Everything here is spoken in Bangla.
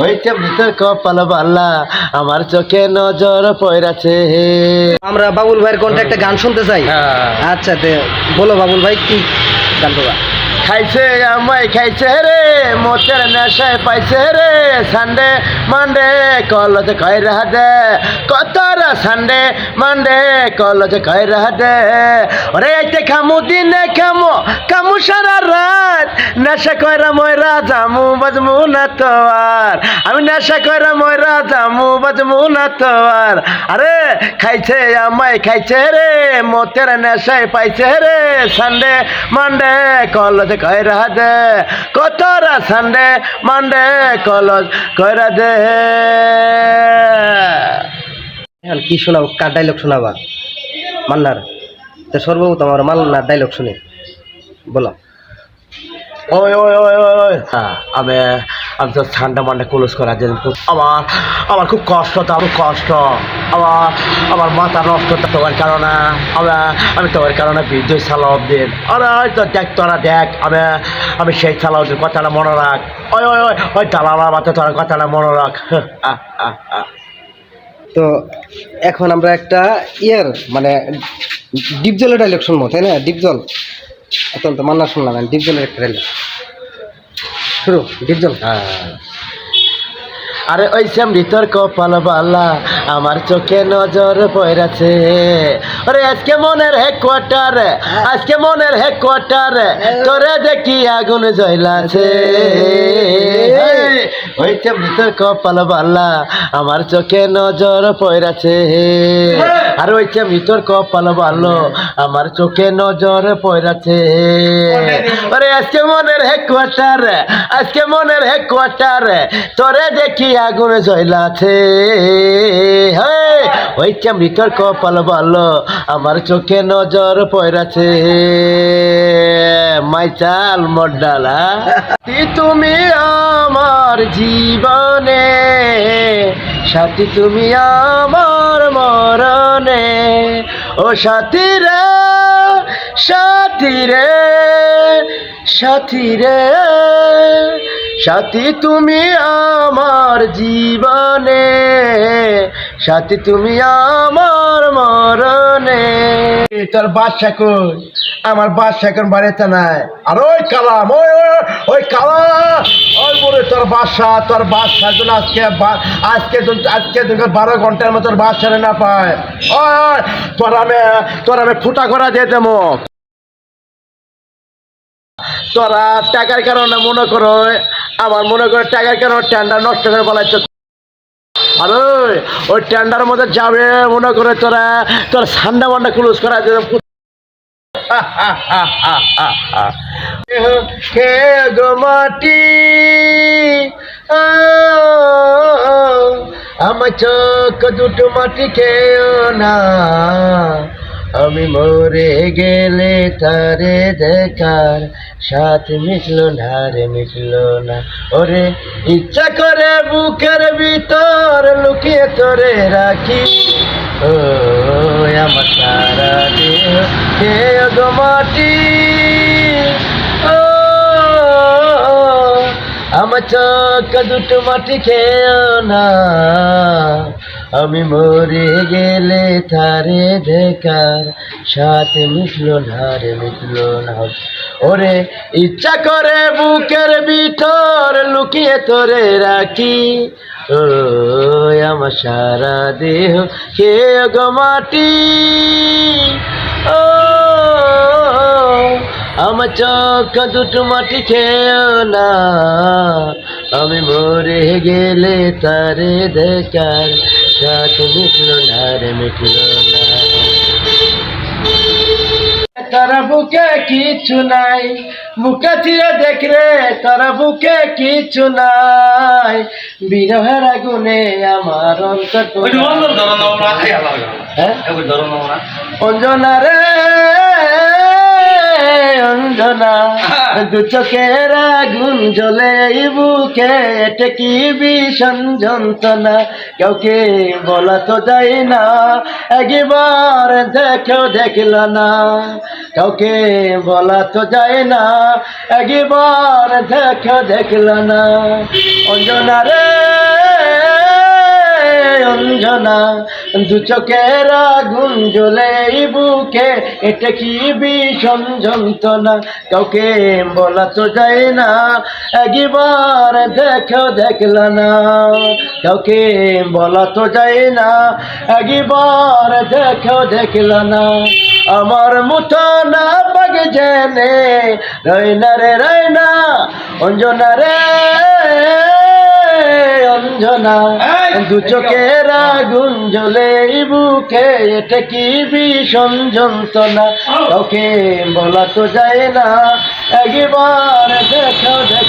হইতে ভিতর কপাল বাল্লা আমার চোখে নজর পড়াছে। আমরা বাবুল ভাইয়ের কোনটা একটা গান শুনতে চাই। আচ্ছা তে বলো বাবুল ভাই কি গান বাবা খাইছে, আমায় খাইছে রে, মোতের নেশায় পাইছে রে। সানডে, মানডে, কলেজ কই রহ দে কতরা সানডে, মানডে, কলেজ কই রহ দে ওরে, আইতে খামু, দিনে খামু খামু সারা রাত। নেশা কইরা ময়রা জামু, বাজমু না তো আর আমি নেশা কইরা ময়রা জামু, বাজমু না তো আর আরে, খাইছে, আমায় খাইছে রে, মোতের নেশায় পাইছে রে। সানডে, মানডে, কলেজ কইরা দে কতরা সানডে মান্ডে কলজ কয়রা দে এখন কি শোনাব? কার ডাইলগ শোনাবা? মান্নার। তো সর্বপ্রথম আমার মান্নার ডাইলগ শুনি। বলো। ওই ওই ওই ওই হ্যাঁ আমি আমি তো ঠান্ডা মান্ডা ক্লোজ করার জন্য আমার আমার খুব কষ্ট তো আমার কষ্ট। আমার আমার মাথা নষ্ট তোমার কারণে আমি আমি তোমার কারণে বিদ্যুৎ সালাউদ্দিন। দিন আরে তো দেখ, তোরা দেখ, আমি আমি সেই সালাউদ্দিন কথাটা মনে রাখ। ওই ওই ওই ওই দালালা মাথা তোর কথাটা মনে রাখ। আহ। তো এখন আমরা একটা ইয়ার মানে ডিপজলের ডাইলেকশন শুনব তাই না? ডিপ জল এখন তো মান্না শুনলাম আমি ডিপ একটা ডায়লগ শুরু ডিপজল হ্যাঁ। আরে ওই শ্যাম ভিতর কপাল বালা আমার চোখে নজর পড়াছে। আরে আজকে মনের হে কোয়ার্টার আজকে মনের হে কোয়ার্টার তোরে দেখি আগুন জ্বলাছে ওই শ্যাম ভিতর কপাল বালা আমার চোখে নজর পড়াছে। আর শ্যাম ভিতর কপাল ভালো, আমার চোখে নজর পড়াছে। আরে আজকে মনের হে কোয়ার্টার, আজকে মনের হে কোয়ার্টার, তোরে দেখি আগুন জ্বলাছে ওই চামড়িতর কপাল ভালো, আমার চোখে নজর পড়াছে। মাইচাল মডালা তুমি আমার জীবনে, সাথী তুমি আমার মরণে ও সাথী রে সাথী রে সাথী রে সাথী তুমি আমার জীবনে সাথী তুমি আমার মরণে। তোর বাদশা কই? আমার বাদশা এখন বাড়িতে নাই। আর ওই কালাম, ওই ওই ওই বলে তোর বাদশা, তোর আজকে আজকে আজকে বারো ঘণ্টার মতো বাদশা না পায়। তোর আমি তোর আমি ফুটা করা দিয়ে দেবো। তোরা টাকার কারণে মনে করো, আমার মনে করো টাকার কারণে টেন্ডার নষ্ট করে বলাইছ আরে ওই টেন্ডার মধ্যে যাবে মনে করে তোরা, তোর সান্ডা মান্ডা ক্লোজ করা হে গো মাটি আমার চোখ দুটো মাটি খেও না। আমি মরে গেলে তারে দেখার সাথ মিশলো না রে মিশলো না। ওরে, ইচ্ছা করে বুকের ভিতর লুকিয়ে তোরে রাখি। ও, আমার সারা দেহ মাটি? ও, আমার চোখ দুটো মাটি খেও না। আমি মরে গেলে তারে দেখার সাথে মিটলো না রে, মিটলো না। ওরে, ইচ্ছা করে বুকের ভিতর লুকিয়ে তোরে রাখি। ও আমার সারা দেহ কে মাটি। ও, আমার চোখ দুটো মাটি খেও না। আমি মরে গেলে তারে দেখার সাথ মিটলো না রে মিটলো না তারা বুকে কিছু নাই বুকে চিরে দেখরে তারা বুকে কিছু নাই। বিরহের আগুনে আমার অন্তর হ্যাঁ? অঞ্জনা রে অঞ্জনা দু চোখের আগুন জ্বলে বুকে এটা কি যন্ত্রণা কাউকে বলা তো যায় না? একবার দেখেও দেখল না। কাউকে বলা তো যায় না? একবার দেখেও দেখল না। অঞ্জনা রে অঞ্জনা দু চোখের আগুন জ্বলে বুকে, এটা কি ভীষণ যন্ত্রণা? কাউকে বলা তো যায় না, একবার দেখো দেখল না। কাউকে বলা তো যায় না, একবার দেখো দেখল না। আমার মুঠো না পাগে জেনে, রইনা রে, রইনা, অঞ্জনা রে, অঞ্জনা। দু চোখের আগুন জ্বলে বুকে, এটা কি ভীষণ যন্ত্রণা? কাউকে বলা তো যায় না, একবার দেখো দেখো।